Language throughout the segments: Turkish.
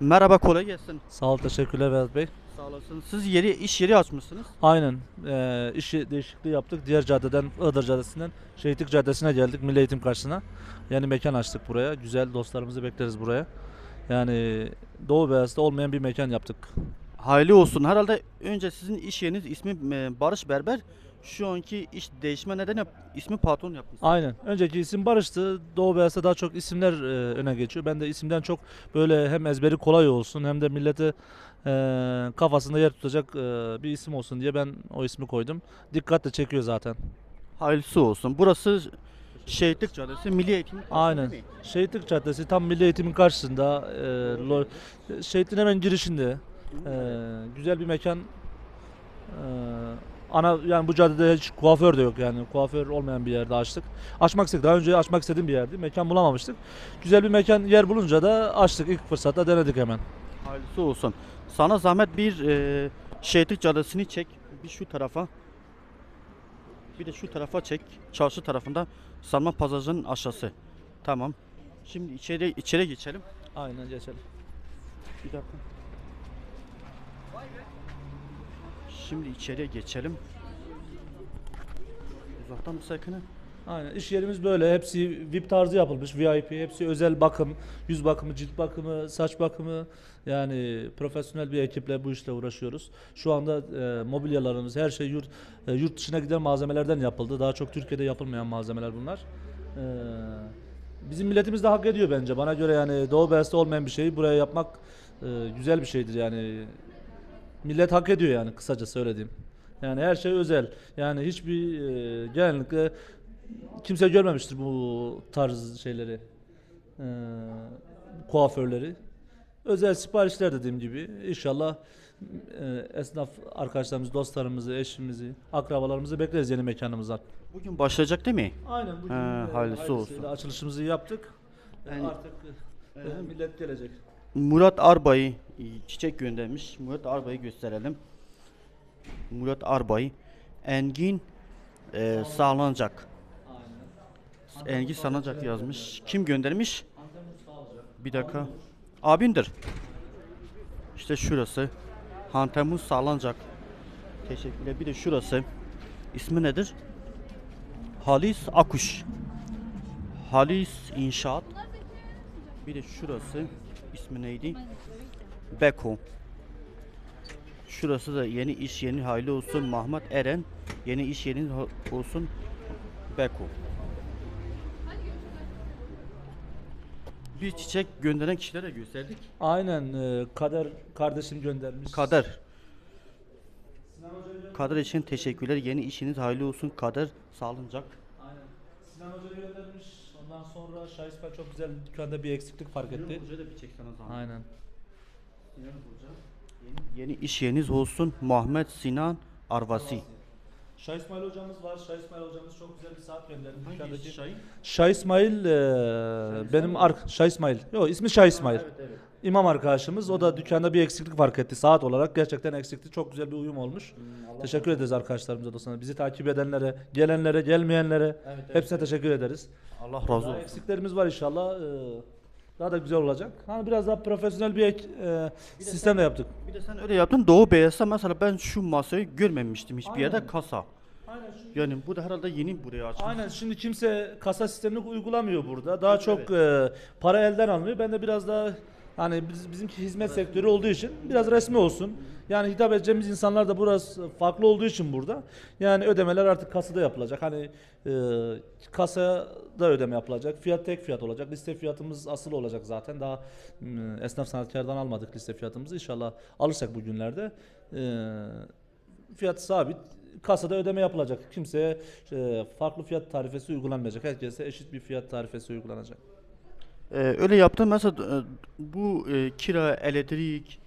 Merhaba kolay gelsin. Sağ ol teşekkürler Vedat Bey. Sağ olasın. Siz yeri iş yeri açmışsınız. Aynen eee işi değişikliği yaptık. Diğer caddeden Iğdır Caddesi'nden Şehitlik Caddesi'ne geldik Milli Eğitim karşısına. Yani mekan açtık buraya. Güzel dostlarımızı bekleriz buraya. Yani Doğu Beyaz'da olmayan bir mekan yaptık. Hayırlı olsun. Herhalde önce sizin iş yeriniz ismi e, Barış Berber. Şu anki iş değişme nedeni ismi patron yapmışsınız. Aynen. Önceki isim Barış'tı. Doğu Beyaz'da daha çok isimler eee, öne geçiyor. Ben de isimden çok böyle hem ezberi kolay olsun hem de millete eee, kafasında yer tutacak eee, bir isim olsun diye ben o ismi koydum. Dikkat de çekiyor zaten. Hayırlısı olsun. Burası Şehitlik Caddesi Milli Eğitim. Aynen. Şehitlik Caddesi tam Milli Eğitim'in karşısında. E, lo- Şehitliğin hemen girişinde. E, güzel bir mekan. E, ana yani bu caddede hiç kuaför de yok yani. Kuaför olmayan bir yerde açtık. Açmak istedik. Daha önce açmak istediğim bir yerdi. Mekan bulamamıştık. Güzel bir mekan yer bulunca da açtık. İlk fırsatta denedik hemen. Hayırlısı olsun. Sana zahmet bir e, Şehitlik Caddesi'ni çek. Bir şu tarafa. Bir de şu tarafa çek. Çarşı tarafında Salman Pazarcı'nın aşağısı. Tamam. Şimdi içeri içeri geçelim. Aynen geçelim. Bir dakika. Şimdi içeriye geçelim. Uzaktan mı sakını? Aynen. İş yerimiz böyle. Hepsi VIP tarzı yapılmış. VIP. Hepsi özel bakım. Yüz bakımı, cilt bakımı, saç bakımı. Yani profesyonel bir ekiple bu işle uğraşıyoruz. Şu anda e, mobilyalarımız, her şey yurt e, yurt dışına giden malzemelerden yapıldı. Daha çok Türkiye'de yapılmayan malzemeler bunlar. E, bizim milletimiz de hak ediyor bence. Bana göre yani Doğu Beyaz'da olmayan bir şeyi buraya yapmak e, güzel bir şeydir yani. Millet hak ediyor yani kısaca söylediğim. Yani her şey özel. Yani hiçbir e, genellikle kimse görmemiştir bu tarz şeyleri. Ee, kuaförleri. Özel siparişler dediğim gibi inşallah e, esnaf arkadaşlarımızı, dostlarımızı, eşimizi, akrabalarımızı bekleriz yeni mekanımıza. Bugün başlayacak değil mi? Aynen bugün He, e, hayırlısı hayırlısıyla olsun. açılışımızı yaptık. E, Yani- artık e, millet gelecek. Murat Arbay'ı çiçek göndermiş. Murat Arbay'ı gösterelim. Murat Arbay. Engin e, Sağlancak. Aynen. Engin Sağlancak yazmış. Kim göndermiş? Bir dakika. Abindir. İşte şurası. Hantemuz Sağlancak. Teşekkürler. Bir de şurası. İsmi nedir? Halis Akuş. Halis İnşaat. Bir de şurası. İsmi neydi? Beko. Şurası da yeni iş yeni hayırlı olsun Mahmut Eren. Yeni iş yeni olsun Beko. Bir çiçek gönderen kişilere gösterdik. Aynen e, Kader kardeşim göndermiş. Kader. Kader için teşekkürler. Yeni işiniz hayırlı olsun. Kader sağlıncak. Sinan Hoca göndermiş. Ondan sonra Şahisper çok güzel dükkanda bir eksiklik fark etti. Buraya da bir çek sana zahmet. Aynen. Yeni, yeni iş yeriniz olsun. Muhammed Sinan Arvasi. Şah İsmail hocamız var. Şah İsmail hocamız çok güzel bir saat gönderdi. Dükkandaki. Şahin? Şah İsmail e, benim ark Şah İsmail. Yok ismi Şah İsmail. İmam arkadaşımız. O da dükkanda bir eksiklik fark etti. Saat olarak gerçekten eksikti. Çok güzel bir uyum olmuş. teşekkür ederiz arkadaşlarımıza dostlarına. Bizi takip edenlere, gelenlere, gelmeyenlere hepsine teşekkür ederiz. Allah razı olsun. eksiklerimiz var inşallah. Ee, daha da güzel olacak. Hani biraz daha profesyonel bir ek, e, sistemle yaptık. Bir de sen öyle yaptın. Doğu Beyaz'da mesela ben şu masayı görmemiştim hiçbir yerde Aynen. kasa. Aynen şu Yani bu da herhalde yeni buraya açılmış. Aynen şimdi kimse kasa sistemini uygulamıyor burada. Daha çok e, para elden alınıyor. Ben de biraz daha hani biz, bizimki hizmet sektörü olduğu için biraz resmi olsun. Yani hitap edeceğimiz insanlar da burası farklı olduğu için burada. Yani ödemeler artık kasada yapılacak. Hani e, kasada ödeme yapılacak. Fiyat tek fiyat olacak. Liste fiyatımız asıl olacak zaten. Daha m, esnaf sanatkardan almadık liste fiyatımızı. İnşallah alırsak bugünlerde. E, fiyat sabit. Kasada ödeme yapılacak. Kimseye e, farklı fiyat tarifesi uygulanmayacak. Herkese eşit bir fiyat tarifesi uygulanacak. Ee, öyle yaptım. Mesela e, bu e, kira, elektrik,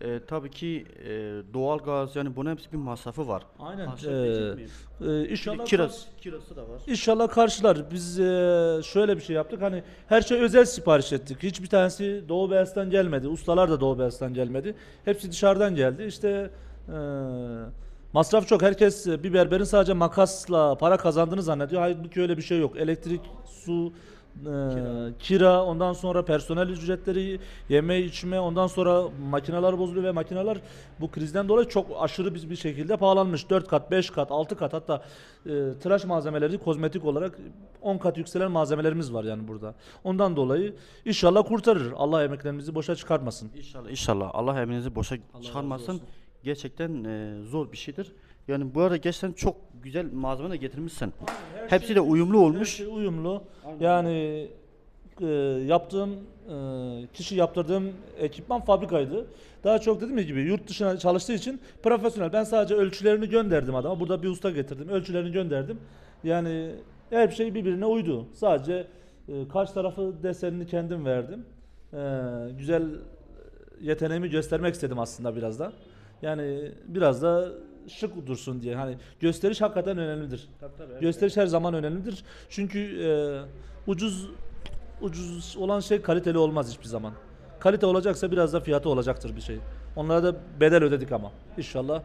e, tabii ki e, doğalgaz yani bunun hepsi bir masrafı var. Aynen. Ee, e, inşallah kirası, kirası da var. İnşallah karşılar. Biz e, şöyle bir şey yaptık. Hani her şey özel sipariş ettik. Hiçbir tanesi Doğu Beyaz'dan gelmedi. Ustalar da Doğu Beyaz'dan gelmedi. Hepsi dışarıdan geldi. İşte e, masraf çok. Herkes e, bir berberin sadece makasla para kazandığını zannediyor. Halbuki öyle bir şey yok. Elektrik, su, kira. ondan sonra personel ücretleri, yeme içme, ondan sonra makineler bozuluyor ve makineler bu krizden dolayı çok aşırı bir, bir şekilde pahalanmış. 4 kat, 5 kat, 6 kat hatta e, tıraş malzemeleri kozmetik olarak 10 kat yükselen malzemelerimiz var yani burada. Ondan dolayı inşallah kurtarır. Allah emeklerimizi boşa çıkartmasın. İnşallah inşallah Allah emeğinizi boşa razı çıkarmasın. Gerçekten e, zor bir şeydir. Yani bu arada gerçekten çok güzel malzeme de getirmişsin. Hepsi de uyumlu Her olmuş. şey uyumlu. Yani e, yaptığım e, kişi yaptırdığım ekipman fabrikaydı. Daha çok dediğim gibi yurt dışına çalıştığı için profesyonel. Ben sadece ölçülerini gönderdim adama. Burada bir usta getirdim. Ölçülerini gönderdim. Yani her şey birbirine uydu. Sadece e, karşı tarafı desenini kendim verdim. E, güzel yeteneğimi göstermek istedim aslında biraz da. Yani biraz da şık dursun diye. Hani gösteriş hakikaten önemlidir. Gösteriş her zaman önemlidir. Çünkü e, ucuz ucuz olan şey kaliteli olmaz hiçbir zaman. Kalite olacaksa biraz da fiyatı olacaktır bir şey. Onlara da bedel ödedik ama. İnşallah e,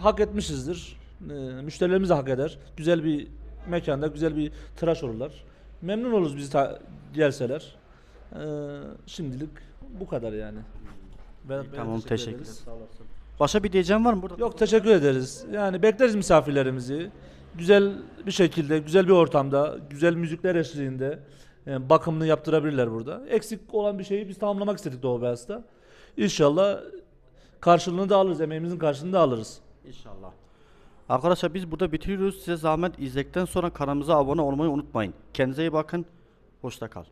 hak etmişizdir. E, müşterilerimiz de hak eder. Güzel bir mekanda güzel bir tıraş olurlar. Memnun oluruz bizi ta- gelseler. E, şimdilik bu kadar yani. Ben, ben Tamam, teşekkür ederiz. ederim. Başka bir diyeceğim var mı burada? Yok teşekkür ederiz. Yani bekleriz misafirlerimizi. Güzel bir şekilde, güzel bir ortamda, güzel müzikler eşliğinde e, bakımını yaptırabilirler burada. Eksik olan bir şeyi biz tamamlamak istedik Doğu Beyaz'da. İnşallah karşılığını da alırız, emeğimizin karşılığını da alırız. İnşallah. Arkadaşlar biz burada bitiriyoruz. Size zahmet izledikten sonra kanalımıza abone olmayı unutmayın. Kendinize iyi bakın. Hoşça kal.